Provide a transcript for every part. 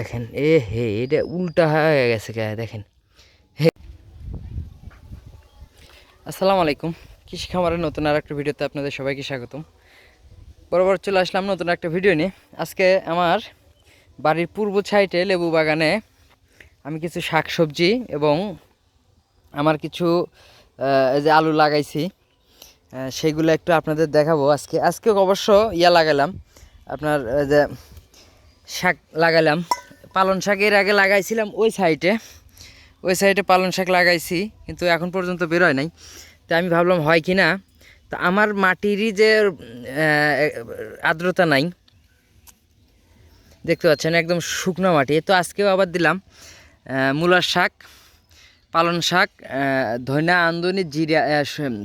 দেখেন, এ হে, এটা উল্টা হয়ে গেছে কে দেখেন। হে। আসসালামু আলাইকুম। কৃষি খামারের নতুন আর একটা ভিডিওতে আপনাদের সবাইকে স্বাগতম। বরাবর চলে আসলাম নতুন একটা ভিডিও নিয়ে। আজকে আমার বাড়ির পূর্ব সাইডে লেবু বাগানে আমি কিছু শাক সবজি এবং আমার কিছু যে আলু লাগাইছি। সেগুলো একটু আপনাদের দেখাবো আজকে। আজকে অবশ্য ইয়া লাগালাম, আপনার যে শাক লাগালাম। পালন শাক এর আগে লাগাইছিলাম ওই সাইডে ওই সাইডে পালন শাক লাগাইছি কিন্তু এখন পর্যন্ত বেরোয় নাই। তো আমি ভাবলাম হয় কি না? তো আমার মাটিরই যে আর্দ্রতা নাই। দেখতে পাচ্ছেন একদম শুকনো মাটি। তো আজকেও আবার দিলাম মূলার শাক পালন শাক ধইনা আন্দনি জিরা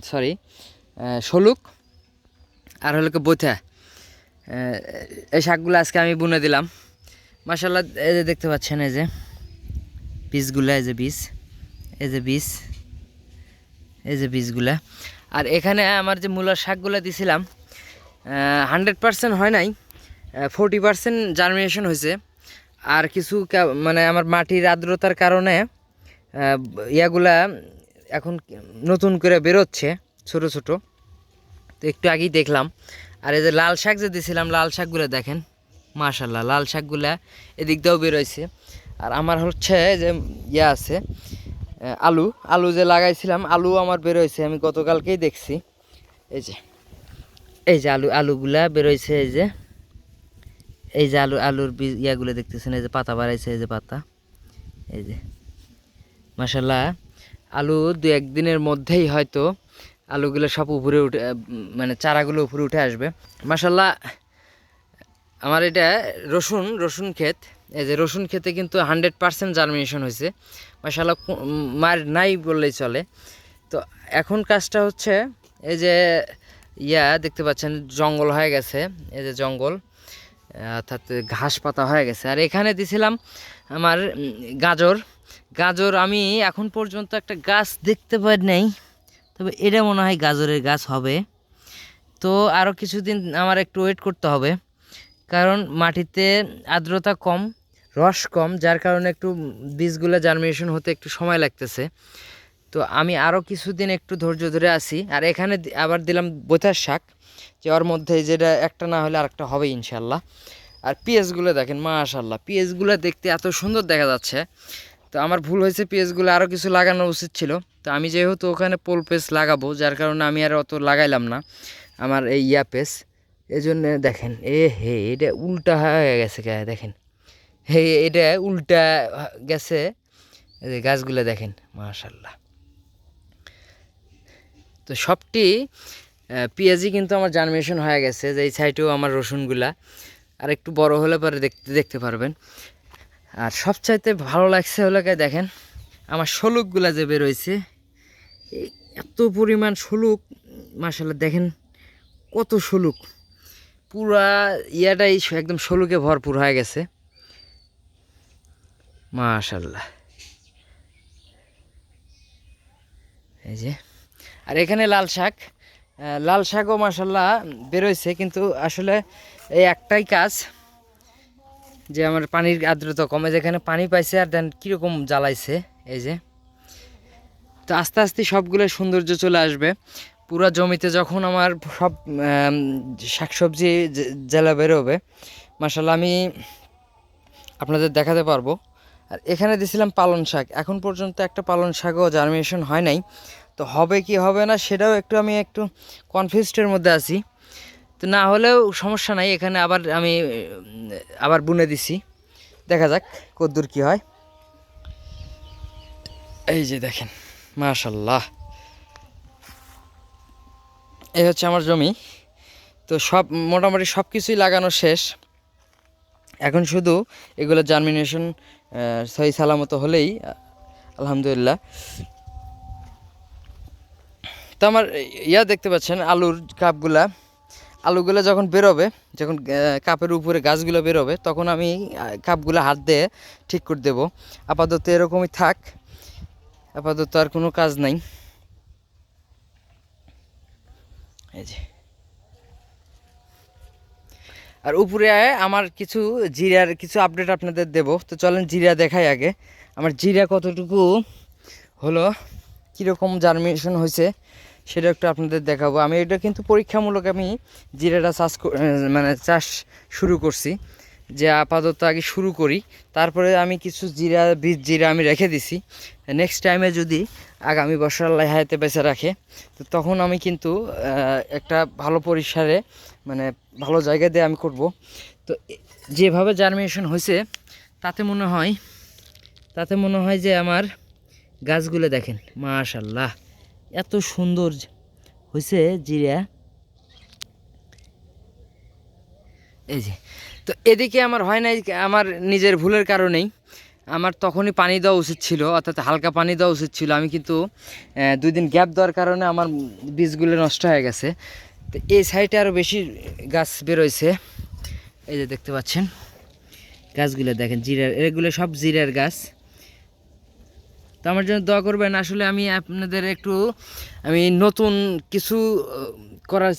সরি শলুক আর হলো আহ, এই শাকগুলো আজকে আমি বুনে দিলাম। মাসাল্লাহ এই যে দেখতে পাচ্ছেন, এই যে বীজগুলো এই যে বীজ এই যে বীজ এই যে বীজগুলা আর এখানে আমার যে মূলার শাকগুলো দিছিলাম হান্ড্রেড পারসেন্ট হয় নাই ফোরটি পারসেন্ট জার্মিনেশন হয়েছে। আর কিছু মানে আমার মাটির আর্দ্রতার কারণে ইয়াগুলা এখন নতুন করে বেরোচ্ছে, ছোট ছোট। তো একটু আগেই দেখলাম। আর এই যে লাল শাক যে দিয়েছিলাম লাল শাকগুলো দেখেন। মাশাল্লাহ, লাল শাকগুলা এদিক দিয়েও বেরোইছে। আর আমার হচ্ছে যে ইয়ে আছে আলু। আলু যে লাগাইছিলাম, আলু আমার বেরোইছে, আমি গতকালকেই দেখছি। এই যে এই যে আলু, আলুগুলা বেরোয়ছে এই যে। এই যে আলু, আলুর বীজ ইয়াগুলো দেখতেছেন, এই যে পাতা বাড়াইছে, এই যে পাতা। এই যে, মাশাল্লাহ। আলু দু একদিনের মধ্যেই হয়তো আলুগুলো সব উপরে উঠে মানে চারাগুলো উপরে উঠে আসবে। মাশাল্লাহ আমার এটা রসুন রসুন ক্ষেত। এই যে রসুন ক্ষেতে কিন্তু হান্ড্রেড পারসেন্ট জার্মিনেশন হয়েছে। মাশাল্লাহ মার নাই বললেই চলে। তো এখন কাজটা হচ্ছে, এই যে ইয়া দেখতে পাচ্ছেন, জঙ্গল হয়ে গেছে। এই যে জঙ্গল, অর্থাৎ ঘাস পাতা হয়ে গেছে। আর এখানে দিছিলাম আমার গাজর। গাজর আমি এখন পর্যন্ত একটা গাছ দেখতে পাই নাই, তবে এটা মনে হয় গাজরের গাছ হবে। তো আরও কিছুদিন আমার একটু ওয়েট করতে হবে। কারণ মাটিতে আর্দ্রতা কম, রস কম, যার কারণে একটু বীজগুলো জার্মিনেশন হতে একটু সময় লাগতেছে। তো আমি আরও কিছুদিন একটু ধৈর্য ধরে আসি আর এখানে আবার দিলাম বোথার শাক, যে ওর মধ্যে যেটা একটা না হলে আরেকটা হবে ইনশাল্লাহ আর পিএসগুলো দেখেন মাশাল্লাহ পিএসগুলো দেখতে এত সুন্দর দেখা যাচ্ছে। তো আমার ভুল হয়েছে পিএসগুলো আরও কিছু লাগানো উচিত ছিল। তো আমি যেহেতু ওখানে পোল পেস লাগাবো, যার কারণে আমি আর অত লাগাইলাম না, আমার এই ইয়া পেস এই জন্য দেখেন, এ হে, এটা উল্টা হয়ে গেছে দেখেন। হে, এটা উল্টা গেছে গাছগুলো দেখেন, মাশাল্লাহ। তো সবটি পেঁয়াজি কিন্তু আমার জার্মিনেশন হয়ে গেছে, যে এই সাইডেও আমার রসুনগুলা। আর একটু বড় হলে পরে দেখতে দেখতে পারবেন। আর সবচাইতে ভালো লাগছে হলো দেখেন, আমার শলুকগুলা যে বেরোইছে এত পরিমাণ শলুক মাসাল্লাহ দেখেন, কত শলুক পুরা ইয়াটাই একদম সলুকে ভরপুর হয়ে গেছে। মাশাল্লাহ। এই যে। আর এখানে লাল শাক। লাল শাকও মাসাল্লাহ বেরোয়ছে কিন্তু আসলে এই একটাই কাজ যে আমার পানির আর্দ্রতা কমে যেখানে পানি পাইছে আর দেন কীরকম জ্বালাইছে, এই যে। তো আস্তে আস্তে সবগুলো সৌন্দর্য চলে আসবে। পুরো জমিতে যখন আমার সব শাকসবজি জেলা বেরোবে মাসাল্লাহ আমি আপনাদের দেখাতে পারব। আর এখানে দিছিলাম পালন শাক। এখন পর্যন্ত একটা পালন শাকও জার্মিনেশন হয় নাই। তো হবে কি হবে না সেটাও একটু আমি একটু কনফিউজডের মধ্যে আছি। তো না হলেও সমস্যা নাই, এখানে আবার আমি, আবার বুনে দিছি। দেখা যাক কদ্দূর কি হয়। এই যে দেখেন মাশাল্লাহ এই হচ্ছে আমার জমি। তো সব, মোটামুটি সব কিছুই লাগানো শেষ। এখন শুধু এগুলো জার্মিনেশন সহি সালামত হলেই, আলহামদুলিল্লাহ। তো আমার ইয়া দেখতে পাচ্ছেন, আলুর কাপগুলা। আলুগুলো যখন বেরোবে, যখন কাপের উপরে গাছগুলো বেরোবে, তখন আমি কাপগুলো হাত দিয়ে ঠিক করে দেবো। আপাতত এরকমই থাক। আপাতত আর কোনো কাজ নাই। আর উপরে আমার কিছু জিরার কিছু আপডেট আপনাদের দেব। তো চলেন জিরা দেখাই আগে। আমার জিরা কতটুকু হলো, কীরকম জার্মিনেশন হয়েছে, সেটা একটু আপনাদের দেখাবো। আমি এটা কিন্তু পরীক্ষামূলক আমি জিরাটা চাষ মানে চাষ শুরু করছি। যে আপাতত আগে শুরু করি। তারপরে আমি কিছু জিরা, বীজ জিরা আমি রেখে দিছি। নেক্সট টাইমে যদি আগামী বছর আল্লাহ হায়াতে বেঁচে রাখে, তো তখন আমি কিন্তু একটা ভালো পরিসরে মানে ভালো জায়গা দিয়ে আমি করব। তো যেভাবে জার্মিনেশন হয়েছে, তাতে মনে হয়, তাতে মনে হয় যে আমার গাছগুলো দেখেন মাশাল্লাহ এত সুন্দর হয়েছে জিরা। এই যে তো এদিকে আমার হয় নাই, আমার নিজের ভুলের কারণেই। আমার তখনই পানি দেওয়া উচিত ছিল, অর্থাৎ হালকা পানি দেওয়া উচিত ছিল। আমি কিন্তু দুই দিন গ্যাপ দেওয়ার কারণে আমার বীজগুলো নষ্ট হয়ে গেছে। তো এই সাইডে আরও বেশি গাছ বেরোয়ছে এই যে দেখতে পাচ্ছেন, গাছগুলো দেখেন, জিরার, এগুলো সব জিরার গাছ। তো আমার জন্য দোয়া করবেন, আসলে আমি আপনাদের একটু, আমি নতুন কিছু করার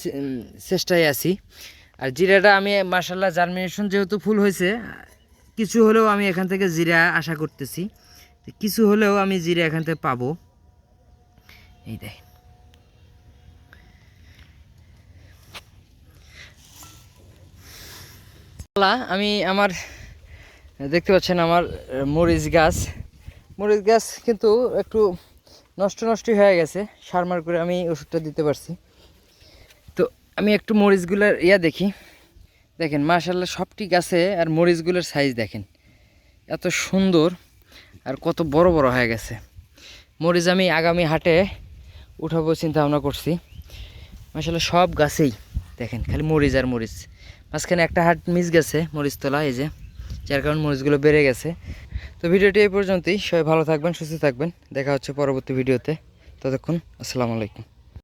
চেষ্টায় আছি। আর জিরাটা আমি মার্শাল্লাহ জার্মিনেশন যেহেতু ফুল হয়েছে, কিছু হলেও আমি এখান থেকে জিরা আশা করতেছি। কিছু হলেও আমি জিরা এখান থেকে পাবো। এই দেখ আমি আমার, দেখতে পাচ্ছেন আমার মরিচ গাছ। মরিচ গাছ কিন্তু একটু নষ্ট নষ্ট হয়ে গেছে। সারমার করে আমি ওষুধটা দিতে পারছি। আমি একটু মরিচগুলোর ইয়া দেখি। দেখেন মাশাল্লাহ সবটি গাছে আর মরিচগুলোর সাইজ দেখেন। এত সুন্দর আর কত বড় বড় হয়ে গেছে। মরিচ আমি আগামী হাটে উঠাবো চিন্তা ভাবনা করছি। মাশাল্লাহ সব গাছেই দেখেন, খালি মরিচ আর মরিচ। মাঝখানে একটা হাট মিস গেছে মরিচ তোলা এই যে, যার কারণে মরিচগুলো বেড়ে গেছে। তো ভিডিওটি এই পর্যন্তই। সবাই ভালো থাকবেন, সুস্থ থাকবেন। দেখা হচ্ছে পরবর্তী ভিডিওতে। ততক্ষণ, আসসালামু আলাইকুম।